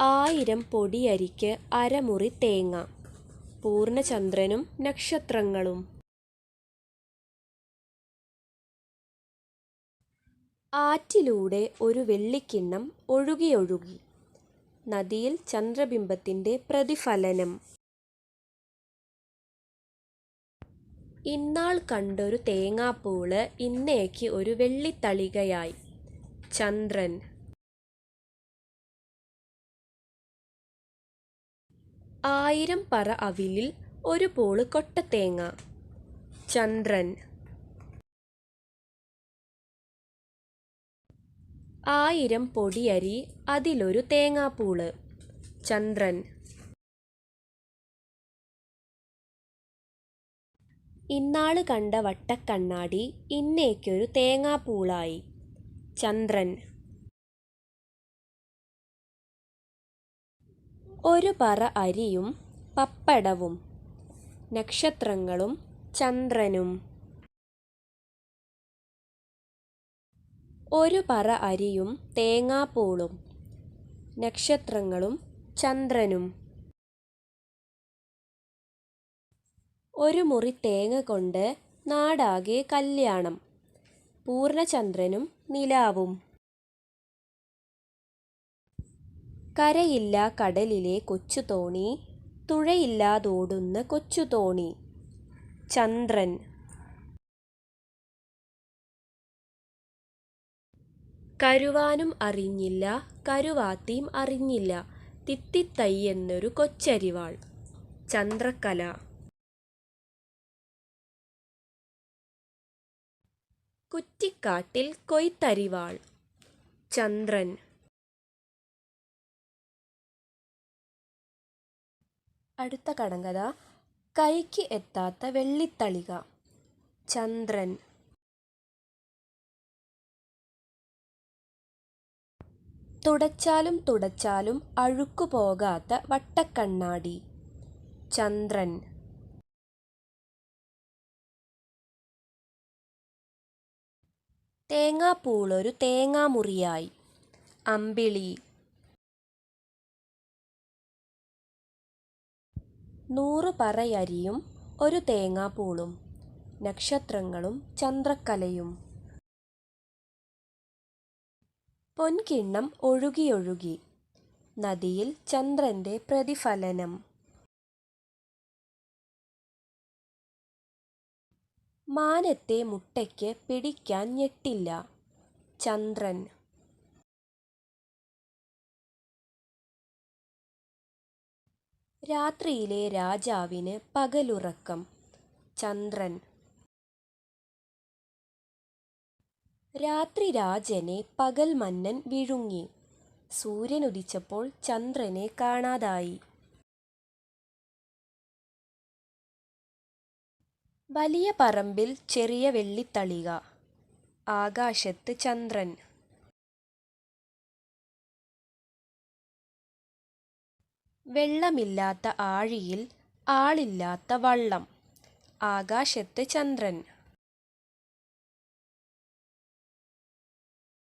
ആയിരം പൊടിയരിക്ക് അരമുറി തേങ്ങ. പൂർണചന്ദ്രനും നക്ഷത്രങ്ങളും. ആറ്റിലൂടെ ഒരു വെള്ളിക്കിണ്ണം ഒഴുകിയൊഴുകി. നദിയിൽ ചന്ദ്രബിംബത്തിന്റെ പ്രതിഫലനം. ഇന്നാൾ കണ്ടൊരു തേങ്ങാപ്പൂൾ ഇന്നേക്ക് ഒരു വെള്ളിത്തളികയായി. ചന്ദ്രൻ ആയിരം പറ അവിലിൽ ഒരു പോൾ കൊട്ടത്തേങ്ങ ചന്ദ്രൻ. ആയിരം പൊടിയരി അതിലൊരു തേങ്ങാപ്പൂൾ. ചന്ദ്രൻ. ഇന്നാൾ കണ്ട വട്ടക്കണ്ണാടി ഇന്നേക്കൊരു തേങ്ങാപ്പൂളായി. ചന്ദ്രൻ. ഒരു പറ അരിയും പപ്പടവും നക്ഷത്രങ്ങളും ചന്ദ്രനും. ഒരു പറ അരിയും തേങ്ങാപ്പൂളും നക്ഷത്രങ്ങളും ചന്ദ്രനും. ഒരു മുറി തേങ്ങ കൊണ്ട് നാടാകെ കല്യാണം. പൂർണചന്ദ്രനും നിലാവും. കരയില്ല കടലിലെ കൊച്ചുതോണി തുഴയില്ലാതോടുന്ന കൊച്ചുതോണി ചന്ദ്രൻ. കരുവാനും അറിഞ്ഞില്ല കരുവാത്തിയും അറിഞ്ഞില്ല. തിത്തിത്തൈ എന്നൊരു കൊച്ചരിവാൾ. ചന്ദ്രക്കല കുറ്റിക്കാട്ടിൽ കൊയ്ത്തരിവാൾ. ചന്ദ്രൻ. അടുത്ത കടങ്കഥ കൈക്ക് എത്താത്ത വെള്ളിത്തളിക. ചന്ദ്രൻ. തുടച്ചാലും തുടച്ചാലും അഴുക്കു പോകാത്ത വട്ടക്കണ്ണാടി. ചന്ദ്രൻ. തേങ്ങാപ്പൂളൊരു തേങ്ങാമുറിയായി. അമ്പിളി. നൂറു പറയരിയും ഒരു തേങ്ങാപ്പൂളും നക്ഷത്രങ്ങളും ചന്ദ്രക്കലയും. പൊൻകിണ്ണം ഒഴുകിയൊഴുകി നദിയിൽ ചന്ദ്രന്റെ പ്രതിഫലനം. മാനത്തെ മുട്ടയ്ക്ക് പിടിക്കാൻ ഞെട്ടില്ല ചന്ദ്രൻ രാത്രിയിലെ രാജാവിന് പകലുറക്കം. ചന്ദ്രൻ. രാത്രി രാജനെ പകൽ മന്നൻ വിഴുങ്ങി. സൂര്യനുദിച്ചപ്പോൾ ചന്ദ്രനെ കാണാതായി. വലിയ പറമ്പിൽ ചെറിയ വെള്ളിത്തളിക. ആകാശത്ത് ചന്ദ്രൻ. വെള്ളമില്ലാത്ത ആഴിയിൽ ആളില്ലാത്ത വള്ളം. ആകാശത്ത് ചന്ദ്രൻ.